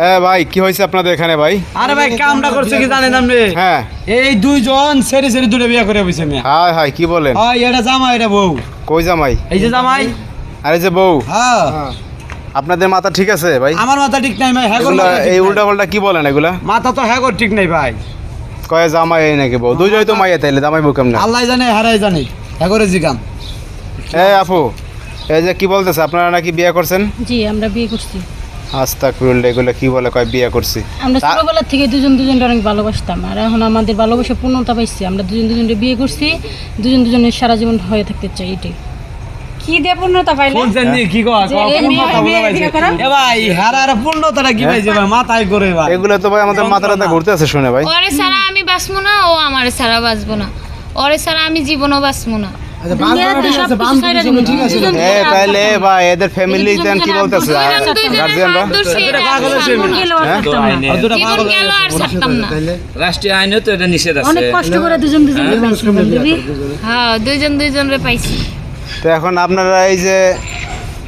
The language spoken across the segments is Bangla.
হ্যাঁ ভাই কি হয়েছে আপনাদের এখানে ভাই? আরে ভাই কামটা করছে কি জানেন আপনি? হ্যাঁ। এই দুইজন সেরি সেরি দুটো বিয়ে করে বসে মেয়ে। হাই হাই কি বলেন? হয় এটা জামাই এটা বউ। কই জামাই? এই যে জামাই। আরে যে বউ? হ্যাঁ। আপনাদের মাথা ঠিক আছে ভাই? আমার মাথা ঠিক নাই ভাই হ্যাঁ এই উল্টা পাল্টা কি বলেন এগুলা? মাথা তো হ্যাঁ ঠিক নাই ভাই। কয়ে জামাই এই নাকি বউ? দুজনই তো মাইয়া তাইলে জামাই বউ কেমন? আল্লাহ জানে হারাই জানে। হ্যাঁ করে জিগান এই আপু এই যে কি বলতেছে আপনারা নাকি বিয়ে করছেন? জি আমরা বিয়ে করছি। আস্তা কুরুল এগুলো কি বলে কয় বিয়ে করছি। আমরা ছোটবেলা থেকে দুজন দুজনকে অনেক ভালোবাসতাম আর এখন আমাদের ভালোবাসা পূর্ণতা পাইছি। আমরা দুজন দুজনকে বিয়ে করছি দুজন দুজনের সারা জীবন হয়ে থাকতে চাই এটাই। কি দিয়ে পূর্ণতা পাইলে? শুনছেন নি কি? এ ভাই হারার পূর্ণতাটা কি পাইছে ভাই মাথায় করে ভাই। এগুলো তো ভাই আমাদের মাথা টাথা ঘুরতে আছে শুনে ভাই। ওরে ছাড়া আমি বাঁচবো না ও আমার বাঁচবো না। ওরে ছাড়া আমি জীবনও বাঁচবো না। এদের ফ্যামিলি কি বলতেছে? রাষ্ট্রীয় আইনেও তো এটা নিষেধ আছে। অনেক কষ্ট করে দুজন দুজনকে পাইছি বান্ধবী। হ্যাঁ পাইছি। তো এখন আপনারা এই যে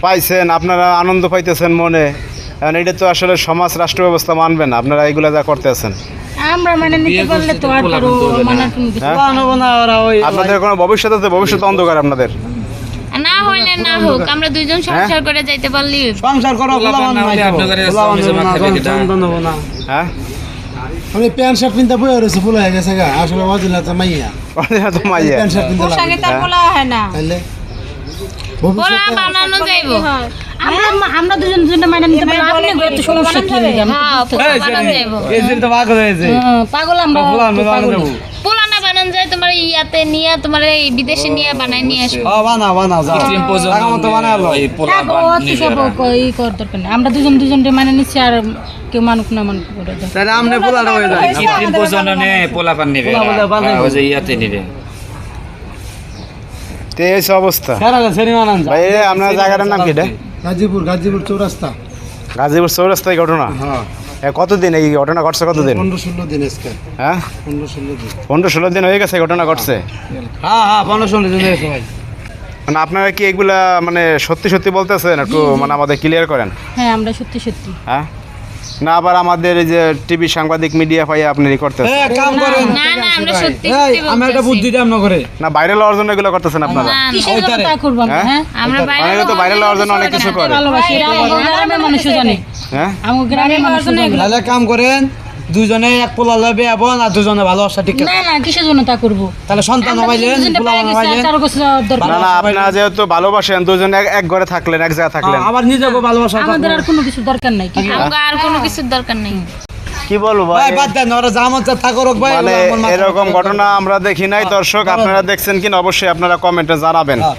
পাইছেন আপনারা আনন্দ পাইতেছেন মনে। এখন এটা তো আসলে সমাজ রাষ্ট্র ব্যবস্থা মানবে না। আপনারা এগুলা যা করতেছেন আমরা মানে নিতে পারলে তো আর হ্যাঁ? বানাবো না ওরা ওই আপনাদের কোনো ভবিষ্যৎ আছে? ভবিষ্যৎ অন্ধকার আপনাদের? না হইলে হোক আমরা দুইজন সংসার করে যাইতে পারলি। সংসার করো। হ্যাঁ। আমি প্যান্ট শার্ট পিনতে বই রয়েছে ফুল হয়ে গেছে গা। আসলে অজিলা তো মাইয়া। অরিজিনাল তো মাইয়া। প্যান্ট শার্ট পিনতে পোশাকে তার বলা হয় না। তাইলে? পোলা বানানো যাইব। আমরা আমরা দুজন দুজনে মাইনা নিতে পারলে আপনি এত সমস্যা কি হ্যাঁ পোলা বানানো যাইব এই যে তো পাগল হয়েছে হ্যাঁ, পাগল আমরা পোলাবান তো বানানো পাগল। যাব। পোলা না বানানো যায় তোমার ইয়াতে নিয়ে তোমার এই বিদেশে নিয়ে বানাই নিয়ে আসব ও, বানাও বানাও যাও। কৃত্রিম প্রজনন টাকা মতো বানালো। এই পোলা সব ই করার দরকার নেই। আমরা দুজন দুজনকে মানে নিচ্ছি আর কেউ মানুক না মানুক করে দাও তাহলে আমনে পোলাটা হয়ে যায় কৃত্রিম প্রজননে পোলা পান নিবে। পোলা বলে ওই যে ইয়াতে নিবে। তো এই অবস্থা। সেরা ভাই আপনার জায়গাটার নাম কি এটা গাজীপুর গাজীপুর চৌরাস্তা। গাজীপুর চৌরাস্তায় ঘটনা? হ্যাঁ। কত কতদিন এই ঘটনা ঘটছে কতদিন? পনেরো ষোলো দিন আজকে। হ্যাঁ? পনেরো ষোলো দিন। পনেরো ষোলো দিন হয়ে গেছে ঘটনা ঘটছে? হ্যাঁ হ্যাঁ পনেরো ষোলো দিন হয়েছে ভাই। মানে আপনারা কি এগুলা মানে সত্যি সত্যি বলতেছেন? একটু মানে আমাদের ক্লিয়ার করেন। হ্যাঁ আমরা সত্যি সত্যি হ্যাঁ? না আবার আমাদের এই যে টিভি সাংবাদিক মিডিয়া পাই আপনি ই করতেছেন এ, কাম করেন না না আমরা সত্যি এই, সত্যি আমি একটা বলতেছি। বুদ্ধি দাম করে না ভাইরাল হওয়ার জন্য এগুলো করতেছেন আপনারা না না কিসের জন্য। তা করব আমরা হ্যাঁ? হ্যাঁ আমরা বাইরে অনেকে তো ভাইরাল হওয়ার জন্য অনেক কিছু করে ভালোবাসি গ্রামের মানুষ জানে হ্যাঁ আমার গ্রামের মানুষ জানে তাহলে কাম করেন দুজনে এক পোলা লবে এবং আর দুজনে ভালোবাসা ঠিক না না কিসের জন্য তা করব? তাহলে সন্তান হবাইলেন পোলা হবাইলেন। কাছে দরকার না। না আপনারা যেহেতু ভালোবাসেন দুজন এক- এক ঘরে থাকলেন এক জায়গায় থাকলেন। আবার নিজেকে ভালোবাসা আমাদের আর কোনো কিছু দরকার নাই কি? আমাকে আর কোনো কিছুর দরকার নেই। কি বলব ভাই? ভাই বাদ দেন ওরা জামত থাকো রোগ ভাই মানে এরকম ঘটনা আমরা দেখি নাই দর্শক আপনারা দেখছেন কিনা অবশ্যই আপনারা কমেন্টে জানাবেন। হ্যাঁ।